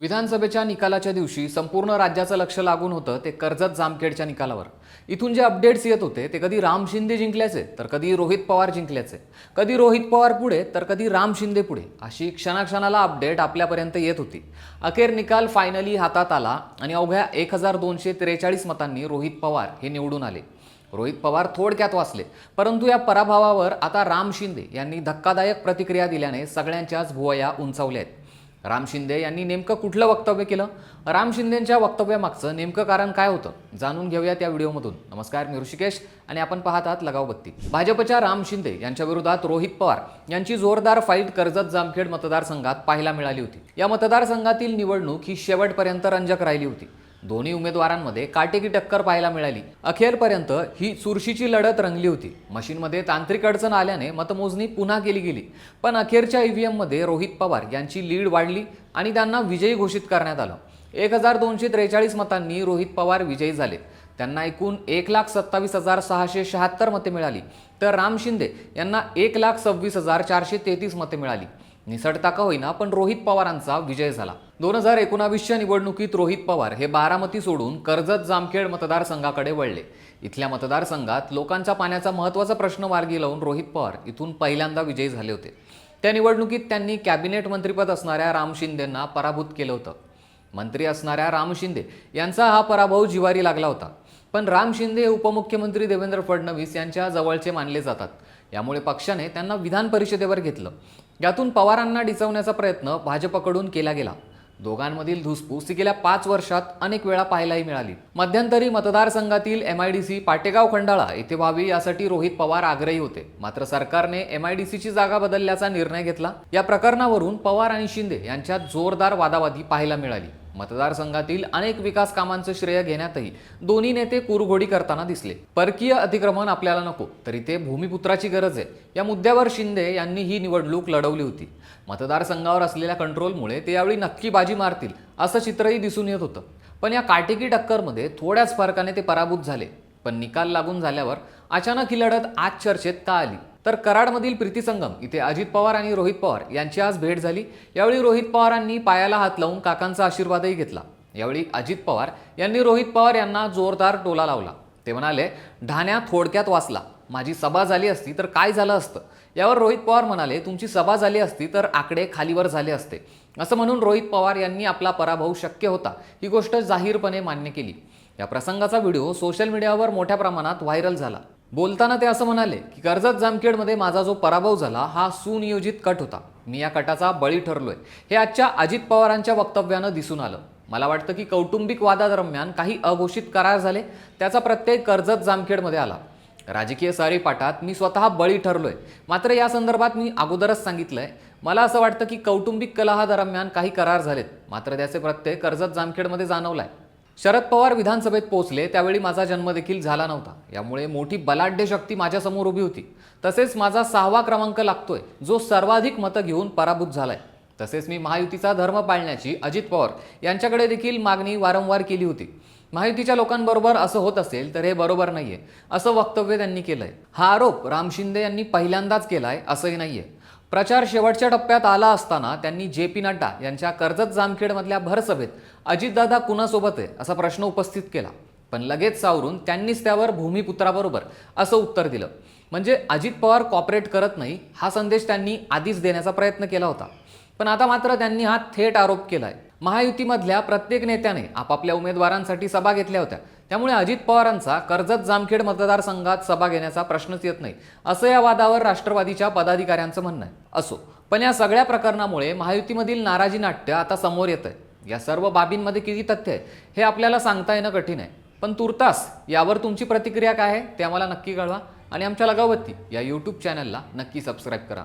विधानसभेच्या निकालाच्या दिवशी संपूर्ण राज्याचं लक्ष लागून होतं ते कर्जत जामखेडच्या निकालावर. इथून जे अपडेट्स येत होते ते कधी राम शिंदे जिंकल्याचे तर कधी रोहित पवार जिंकल्याचे. कधी रोहित पवार पुढे तर कधी राम शिंदे पुढे अशी क्षणाक्षणाला अपडेट आपल्यापर्यंत येत होती. अखेर निकाल फायनली हातात आला आणि अवघ्या एक हजार दोनशे त्रेचाळीस मतांनी रोहित पवार हे निवडून आले. रोहित पवार थोडक्यात वाचले परंतु या पराभवावर आता राम शिंदे यांनी धक्कादायक प्रतिक्रिया दिल्याने सगळ्यांच्याच भुवया उंचावल्या आहेत. राम शिंदे यांनी नेमकं कुठलं वक्तव्य केलं? राम शिंदेंच्या वक्तव्यामागचं नेमकं कारण काय होतं? जाणून घेऊया त्या व्हिडिओमधून. नमस्कार मी ऋषिकेश आणि आपण पाहत आहात लगाव बत्ती. भाजपच्या राम शिंदे यांच्या विरोधात रोहित पवार यांची जोरदार फाईट कर्जत जामखेड मतदारसंघात पाहायला मिळाली होती. या मतदारसंघातील निवडणूक ही शेवटपर्यंत रंजक राहिली होती. दोन्ही उमेदवारांमध्ये काटेकी टक्कर पाहायला मिळाली. अखेरपर्यंत ही चुरशीची लढत रंगली होती. मशीनमध्ये तांत्रिक अडचण आल्याने मतमोजणी पुन्हा केली गेली. पण अखेरच्या ईव्हीएममध्ये रोहित पवार यांची लीड वाढली आणि त्यांना विजयी घोषित करण्यात आलं. एक हजार दोनशे त्रेचाळीस मतांनी रोहित पवार विजयी झाले त्यांना एकूण एक लाख सत्तावीस हजार सहाशे शहात्तर मते मिळाली. तर राम शिंदे यांना एक लाख सव्वीस हजार चारशे तेहतीस मते मिळाली. निसटता का होईना पण रोहित पवारांचा विजय झाला. दोन हजार एकोणावीसच्या निवडणुकीत रोहित पवार हे बारामती सोडून कर्जत जामखेड मतदारसंघाकडे वळले. इथल्या मतदारसंघात लोकांच्या पाण्याचा महत्त्वाचा प्रश्न मार्गी लावून रोहित पवार इथून पहिल्यांदा विजयी झाले होते. त्या निवडणुकीत त्यांनी कॅबिनेट मंत्रीपद असणाऱ्या राम शिंदेंना पराभूत केलं होतं. मंत्री असणाऱ्या राम शिंदे यांचा हा पराभव जिवारी लागला होता. पण राम शिंदे हे उपमुख्यमंत्री देवेंद्र फडणवीस यांच्या जवळचे मानले जातात. यामुळे पक्षाने त्यांना विधान परिषदेवर घेतलं. यातून पवारांना डिचवण्याचा प्रयत्न भाजपकडून केला गेला. दोघांमधील धुसफूस ही गेल्या पाच वर्षात अनेक वेळा पाहायलाही मिळाली. मध्यंतरी मतदारसंघातील M I D C Pategaon Khandala येथे व्हावी यासाठी रोहित पवार आग्रही होते. मात्र सरकारने एम आय डी सीची जागा बदलल्याचा निर्णय घेतला. या प्रकरणावरून पवार आणि शिंदे यांच्यात जोरदार वादावादी पाहायला मिळाली. मतदारसंघातील अनेक विकास कामांचं श्रेय घेण्यातही दोन्ही नेते कुरघोडी करताना दिसले. परकीय अतिक्रमण आपल्याला नको तरी ते भूमिपुत्राची गरज आहे. या मुद्द्यावर शिंदे यांनी ही निवडणूक लढवली होती. मतदारसंघावर असलेल्या कंट्रोलमुळे ते यावेळी नक्की बाजी मारतील असं चित्रही दिसून येत होतं. पण या काटेकी टक्करमध्ये थोड्याच फरकाने ते पराभूत झाले. पण निकाल लागून झाल्यावर अचानक ही लढत आज चर्चेत का आली? तर कराडमधील प्रीती संगम इथे अजित पवार आणि रोहित पवार यांची आज भेट झाली. यावेळी रोहित पवारांनी पायाला हात लावून काकांचा आशीर्वादही घेतला. यावेळी अजित पवार यांनी रोहित पवार यांना जोरदार टोला लावला. ते म्हणाले ढाण्या थोडक्यात वाचला. माझी सभा झाली असती तर काय झालं असतं यावर रोहित पवार म्हणाले तुमची सभा झाली असती तर आकडे खालीवर झाले असते असं म्हणून रोहित पवार यांनी आपला पराभव शक्य होता. ही गोष्ट जाहीरपणे मान्य केली. या प्रसंगाचा व्हिडिओ सोशल मीडियावर मोठ्या प्रमाणात व्हायरल झाला. बोलताना ते असं म्हणाले की कर्जत जामखेडमध्ये माझा जो पराभव झाला हा सुनियोजित कट होता. मी या कटाचा बळी ठरलोय. हे आजच्या अजित पवारांच्या वक्तव्यानं दिसून आलं. मला वाटतं की कौटुंबिक वादादरम्यान काही अघोषित करार झाले त्याचा प्रत्यय कर्जत जामखेडमध्ये आला. राजकीय सारीपाठात मी स्वतः बळी ठरलोय. मात्र या संदर्भात मी अगोदरच सांगितलंय मला असं वाटतं की कौटुंबिक कलहादरम्यान काही करार झालेत. मात्र त्याचे प्रत्यय कर्जत जामखेडमध्ये जाणवलाय. शरद पवार विधानसभेत पोहोचले त्यावेळी माझा जन्म देखील झाला नव्हता. यामुळे मोठी बलाढ्य शक्ती माझ्यासमोर उभी होती. तसेच माझा सहावा क्रमांक लागतोय जो सर्वाधिक मतं घेऊन पराभूत झालाय. तसेच मी महायुतीचा धर्म पाळण्याची अजित पवार यांच्याकडे देखील मागणी वारंवार केली होती. महायुतीच्या लोकांबरोबर असं होत असेल तर हे बरोबर नाहीये. असं वक्तव्य त्यांनी केलंय. हा आरोप राम शिंदे यांनी पहिल्यांदाच केलाय असंही नाहीये. प्रचार शेवटच्या टप्प्यात आला असताना त्यांनी जे पी नड्डा यांच्या कर्जत जामखेडमधल्या भरसभेत अजितदादा कुणासोबत आहे असा प्रश्न उपस्थित केला. पण लगेच सावरून त्यांनीच त्यावर भूमिपुत्राबरोबर असं उत्तर दिलं. म्हणजे अजित पवार कॉपरेट करत नाही हा संदेश त्यांनी आधीच देण्याचा प्रयत्न केला होता. पण आता मात्र त्यांनी हा थेट आरोप केलाय. महायुतीमधल्या प्रत्येक नेत्याने आपापल्या उमेदवारांसाठी सभा घेतल्या होत्या. त्यामुळे अजित पवारांचा कर्जत जामखेड मतदारसंघात सभा घेण्याचा प्रश्नच येत नाही असं या वादावर राष्ट्रवादीच्या पदाधिकाऱ्यांचं म्हणणं आहे. असो पण या सगळ्या प्रकरणामुळे महायुतीमधील नाराजी नाट्य आता समोर येत आहे या सर्व बाबींमध्ये किती तथ्य आहे हे आपल्याला सांगता येणं कठीण आहे. पण तुर्तास यावर तुमची प्रतिक्रिया काय आहे ते आम्हाला नक्की कळवा आणि आमच्या लगावती या यूट्यूब चॅनलला नक्की सबस्क्राईब करा.